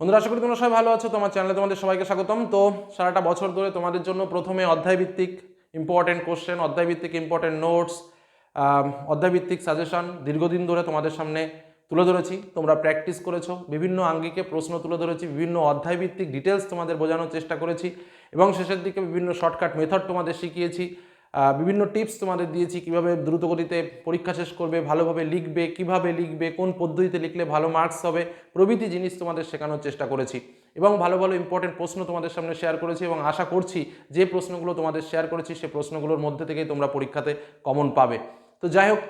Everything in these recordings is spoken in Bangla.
বন্ধুরা, আশা করি তোমরা সবাই ভালো আছো। তোমার চ্যানেলে তোমাদের সবাইকে স্বাগতম। তো সারাটা বছর ধরে তোমাদের জন্য প্রথমে অধ্যায়ভিত্তিক ইম্পর্টেন্ট কোশ্চেন অধ্যায়ভিত্তিক ইম্পর্টেন্ট নোটস অধ্যায়ভিত্তিক সাজেশন দীর্ঘদিন ধরে তোমাদের সামনে তুলে ধরেছি। তোমরা প্র্যাকটিস করেছ, বিভিন্ন আঙ্গিকে প্রশ্ন তুলে ধরেছি, বিভিন্ন অধ্যায়ভিত্তিক ডিটেলস তোমাদের বোঝানোর চেষ্টা করেছি, এবং শেষের দিকে বিভিন্ন শর্টকাট মেথড তোমাদের শিখিয়েছি। বিভিন্ন টিপস তোমাদের দিয়েছি কীভাবে দ্রুতগতিতে পরীক্ষা শেষ করবে, ভালোভাবে লিখবে, কীভাবে লিখবে, কোন পদ্ধতিতে লিখলে ভালো মার্কস হবে, প্রভৃতি জিনিস তোমাদের শেখানোর চেষ্টা করেছি। এবং ভালো ভালো ইম্পর্টেন্ট প্রশ্ন তোমাদের সামনে শেয়ার করেছি এবং আশা করছি যে প্রশ্নগুলো তোমাদের শেয়ার করেছি, সে প্রশ্নগুলোর মধ্যে থেকেই তোমরা পরীক্ষাতে কমন পাবে। তো যাই হোক,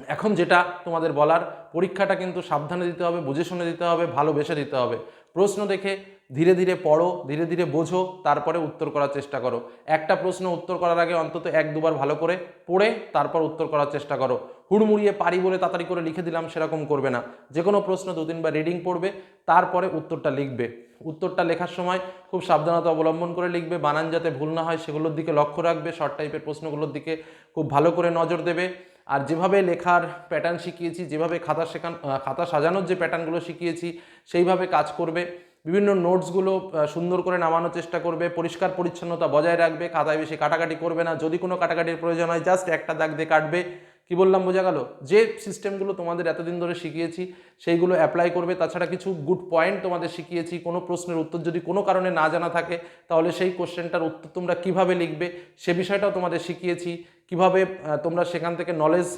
এখন যেটা তোমাদের বলার, পরীক্ষাটা কিন্তু সাবধানে দিতে হবে, বুঝে শুনে দিতে হবে, ভালোবেসে দিতে হবে। প্রশ্ন দেখে ধীরে ধীরে পড়ো, ধীরে ধীরে বোঝো, তারপরে উত্তর করার চেষ্টা করো। একটা প্রশ্ন উত্তর করার আগে অন্তত এক দুবার ভালো করে পড়ে, তারপর উত্তর করার চেষ্টা করো। হুড়মুড়িয়ে পারি বলে তাড়াতাড়ি করে লিখে দিলাম, সেরকম করবে না। যে কোনো প্রশ্ন দু তিনবার রিডিং পড়বে, তারপরে উত্তরটা লিখবে। উত্তরটা লেখার সময় খুব সাবধানতা অবলম্বন করে লিখবে, বানান যাতে ভুল না হয় সেগুলোর দিকে লক্ষ্য রাখবে শর্ট টাইপের প্রশ্নগুলোর দিকে খুব ভালো করে নজর দেবে। আর যেভাবে লেখার প্যাটার্ন শিখিয়েছি, যেভাবে খাতা শেখান খাতা সাজানোর যে প্যাটার্নগুলো শিখিয়েছি, সেইভাবে কাজ করবে। বিভিন্ন নোটসগুলো সুন্দর করে নামানোর চেষ্টা করবে, পরিষ্কার পরিচ্ছন্নতা বজায় রাখবে, খাতায় বেশি কাটাকাটি করবে না, যদি কোনো কাটাকাটির প্রয়োজন হয় জাস্ট একটা দাগ দিয়ে কাটবে। কি বললাম, বোঝা গেল? যে সিস্টেমগুলো তোমাদের এতদিন ধরে শিখিয়েছি, সেইগুলো অ্যাপ্লাই করবে। তাছাড়া কিছু গুড পয়েন্ট তোমাদের শিখিয়েছি, কোনো প্রশ্নের উত্তর যদি কোনো কারণে না জানা থাকে, তাহলে সেই কোশ্চেনটার উত্তর তোমরা কীভাবে লিখবে, সে বিষয়টাও তোমাদের শিখিয়েছি। কীভাবে তোমরা সেখান থেকে নলেজ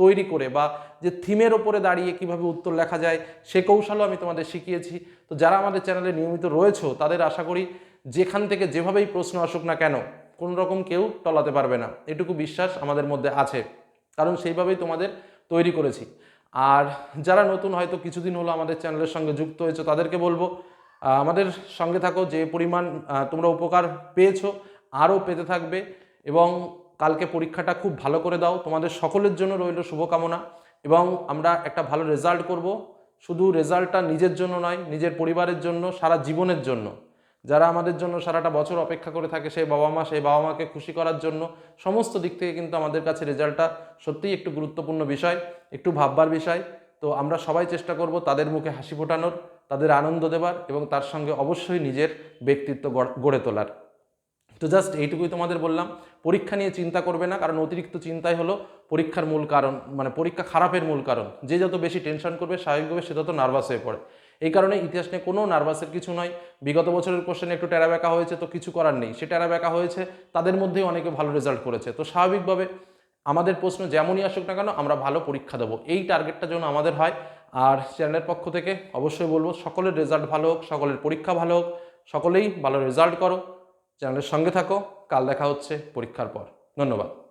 তৈরি করে বা যে থিমের ওপরে দাঁড়িয়ে কীভাবে উত্তর লেখা যায়, সে কৌশলও আমি তোমাদের শিখিয়েছি। তো যারা আমাদের চ্যানেলে নিয়মিত রয়েছে, তাদের আশা করি যেখান থেকে যেভাবেই প্রশ্ন আসুক না কেন, কোনো রকম কেউ টলাতে পারবে না। এটুকু বিশ্বাস আমাদের মধ্যে আছে, কারণ সেইভাবেই তোমাদের তৈরি করেছি। আর যারা নতুন হয়তো কিছুদিন হলো আমাদের চ্যানেলের সঙ্গে যুক্ত হয়েছে, তাদেরকে বলব আমাদের সঙ্গে থাকো, যে পরিমাণ তোমরা উপকার পেয়েছ, আরও পেতে থাকবে এবং কালকে পরীক্ষাটা খুব ভালো করে দাও। তোমাদের সকলের জন্য রইল শুভকামনা এবং আমরা একটা ভালো রেজাল্ট করব। শুধু রেজাল্টটা নিজের জন্য নয়, নিজের পরিবারের জন্য, সারা জীবনের জন্য। যারা আমাদের জন্য সারাটা বছর অপেক্ষা করে থাকে সেই বাবা মা, সেই বাবা মাকে খুশি করার জন্য, সমস্ত দিক থেকে কিন্তু আমাদের কাছে রেজাল্টটা সত্যিই একটু গুরুত্বপূর্ণ বিষয়, একটু ভাববার বিষয়। তো আমরা সবাই চেষ্টা করব তাদের মুখে হাসি ফোটানোর, তাদের আনন্দ দেবার এবং তার সঙ্গে অবশ্যই নিজের ব্যক্তিত্ব গড়- তোলার। তো জাস্ট এইটুকুই তোমাদের বললাম। পরীক্ষা নিয়ে চিন্তা করবে না, কারণ অতিরিক্ত চিন্তাই হলো পরীক্ষার মূল কারণ মানে পরীক্ষা খারাপের মূল কারণ। যে যত বেশি টেনশন করবে, স্বাভাবিকভাবে সে তত নার্ভাস হয়ে পড়ে। এই কারণে ইতিহাস নিয়ে কোনো নার্ভাসের কিছু নয়। বিগত বছরের কোশ্চেনে একটু টেরা ব্যাকা হয়েছে, তো কিছু করার নেই। সে টেরা ব্যাকা হয়েছে, তাদের মধ্যেই অনেকে ভালো রেজাল্ট করেছে। তো স্বাভাবিকভাবে আমাদের প্রশ্ন যেমনই আসুক না কেন, আমরা ভালো পরীক্ষা দেবো। এই টার্গেটটা যেন আমাদের হয়। আর চ্যানেলের পক্ষ থেকে অবশ্যই বলব, সকলের রেজাল্ট ভালো হোক, সকলের পরীক্ষা ভালো হোক, সকলেই ভালো রেজাল্ট করো। চ্যানেলের সঙ্গে থাকো। কাল দেখা হচ্ছে পরীক্ষার পর। ধন্যবাদ।